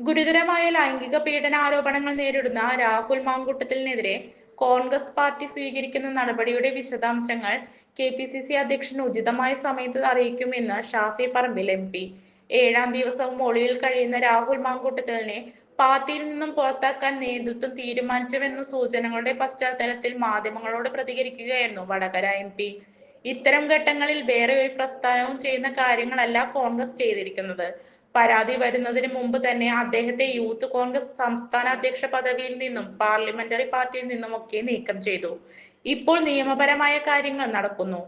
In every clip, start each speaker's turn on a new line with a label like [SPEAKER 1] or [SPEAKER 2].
[SPEAKER 1] ഗുരുതരമായ ലൈംഗിക പീഡന ആരോപണങ്ങൾ നേരിടുന്ന രാഹുൽ മാങ്കൂട്ടത്തിനെതിരെ കോൺഗ്രസ് പാർട്ടി സ്വീകരിക്കുന്ന നടപടിയുടെ വിശദാംശങ്ങൾ കെ പി സി സി അധ്യക്ഷൻ ഉചിതമായ സമയത്ത് അറിയിക്കുമെന്ന് ഷാഫി പറമ്പിൽ എം പി. ഏഴാം ദിവസവും ഒളിവിൽ കഴിയുന്ന രാഹുൽ മാങ്കൂട്ടത്തിലിനെ പാർട്ടിയിൽ നിന്നും പുറത്താക്കാൻ നേതൃത്വം തീരുമാനിച്ചുവെന്ന സൂചനകളുടെ പശ്ചാത്തലത്തിൽ മാധ്യമങ്ങളോട് പ്രതികരിക്കുകയായിരുന്നു വടകര എം പി. ഇത്തരം ഘട്ടങ്ങളിൽ വേറെ ഒരു പ്രസ്ഥാനവും ചെയ്യുന്ന കാര്യങ്ങളല്ല കോൺഗ്രസ് ചെയ്തിരിക്കുന്നത്. പരാതി വരുന്നതിന് മുമ്പ് തന്നെ അദ്ദേഹത്തെ യൂത്ത് കോൺഗ്രസ് സംസ്ഥാന അധ്യക്ഷ പദവിയിൽ നിന്നും പാർലമെന്ററി പാർട്ടിയിൽ നിന്നും ഒക്കെ നീക്കം ചെയ്തു. ഇപ്പോൾ നിയമപരമായ കാര്യങ്ങൾ നടക്കുന്നു.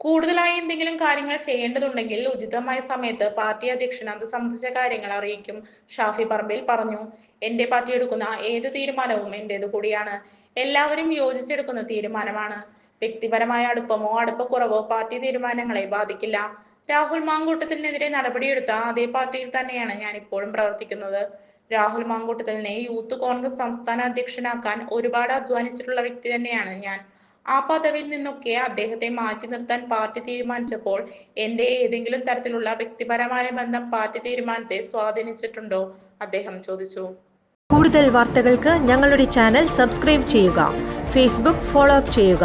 [SPEAKER 1] കൂടുതലായി എന്തെങ്കിലും കാര്യങ്ങൾ ചെയ്യേണ്ടതുണ്ടെങ്കിൽ ഉചിതമായ സമയത്ത് പാർട്ടി അധ്യക്ഷൻ അത് സംബന്ധിച്ച കാര്യങ്ങൾ അറിയിക്കും. ഷാഫി പറമ്പിൽ പറഞ്ഞു എന്റെ പാർട്ടി എടുക്കുന്ന ഏത് തീരുമാനവും എന്റേത് കൂടിയാണ്. എല്ലാവരും യോജിച്ചെടുക്കുന്ന തീരുമാനമാണ്. വ്യക്തിപരമായ അടുപ്പമോ അടുപ്പക്കുറവോ പാർട്ടി തീരുമാനങ്ങളെ ബാധിക്കില്ല. രാഹുൽ മാങ്കൂട്ടത്തിനെതിരെ നടപടിയെടുത്ത അതേ പാർട്ടിയിൽ തന്നെയാണ് ഞാൻ ഇപ്പോഴും പ്രവർത്തിക്കുന്നത്. രാഹുൽ മാങ്കൂട്ടത്തിനെ യൂത്ത് കോൺഗ്രസ് സംസ്ഥാന അധ്യക്ഷനാക്കാൻ ഒരുപാട് അധ്വാനിച്ചിട്ടുള്ള വ്യക്തി തന്നെയാണ് ഞാൻ. ആ പദവിയിൽ നിന്നൊക്കെ അദ്ദേഹത്തെ മാറ്റി നിർത്താൻ പാർട്ടി തീരുമാനിച്ചപ്പോൾ എന്റെ ഏതെങ്കിലും തരത്തിലുള്ള വ്യക്തിപരമായ ബന്ധം പാർട്ടി തീരുമാനത്തെ സ്വാധീനിച്ചിട്ടുണ്ടോ? അദ്ദേഹം ചോദിച്ചു.
[SPEAKER 2] കൂടുതൽ വാർത്തകൾക്ക് ഞങ്ങളുടെ ചാനൽ സബ്സ്ക്രൈബ് ചെയ്യുക ഫേസ്ബുക്ക് ഫോളോ അപ്പ് ചെയ്യുക.